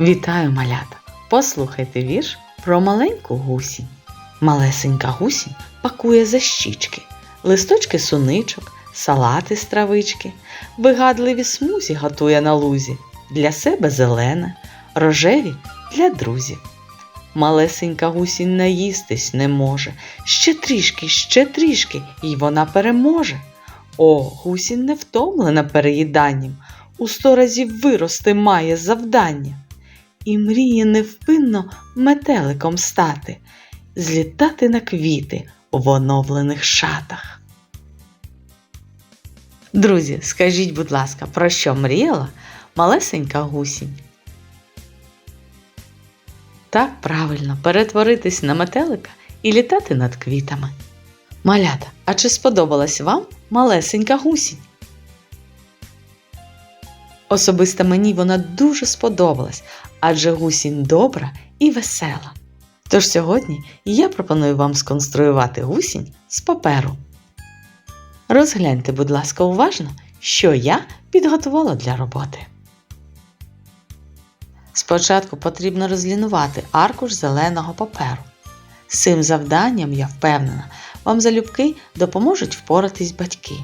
Вітаю, малята! Послухайте вірш про маленьку гусінь. Малесенька гусінь пакує за щічки, листочки суничок, салати з травички, вигадливі смузі готує на лузі, для себе зелене, рожеві для друзів. Малесенька гусінь наїстись не може, ще трішки, ще трішки, і вона переможе. О, гусінь не втомлена переїданням, у сто разів вирости має завдання і мріє невпинно метеликом стати, злітати на квіти в оновлених шатах. Друзі, скажіть, будь ласка, про що мріяла малесенька гусінь? Так правильно перетворитись на метелика і літати над квітами. Малята, а чи сподобалась вам малесенька гусінь? Особисто мені вона дуже сподобалась, адже гусінь добра і весела. Тож сьогодні я пропоную вам сконструювати гусінь з паперу. Розгляньте, будь ласка, уважно, що я підготувала для роботи. Спочатку потрібно розлінувати аркуш зеленого паперу. З цим завданням, я впевнена, вам залюбки допоможуть впоратись батьки.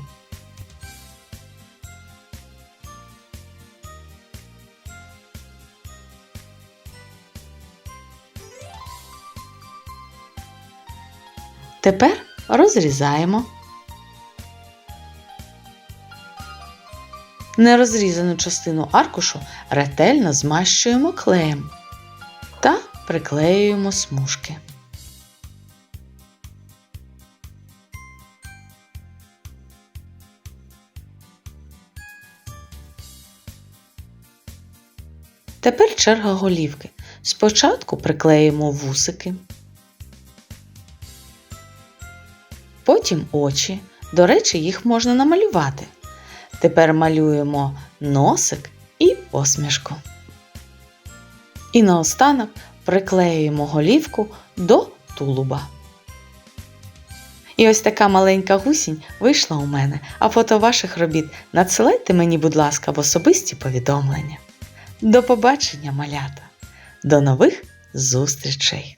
Тепер розрізаємо. Нерозрізану частину аркушу ретельно змащуємо клеєм та приклеюємо смужки. Тепер черга голівки. Спочатку приклеїмо вусики. Потім очі. До речі, їх можна намалювати. Тепер малюємо носик і посмішку. І наостанок приклеюємо голівку до тулуба. І ось така маленька гусінь вийшла у мене, а фото ваших робіт надсилайте мені, будь ласка, в особисті повідомлення. До побачення, малята! До нових зустрічей!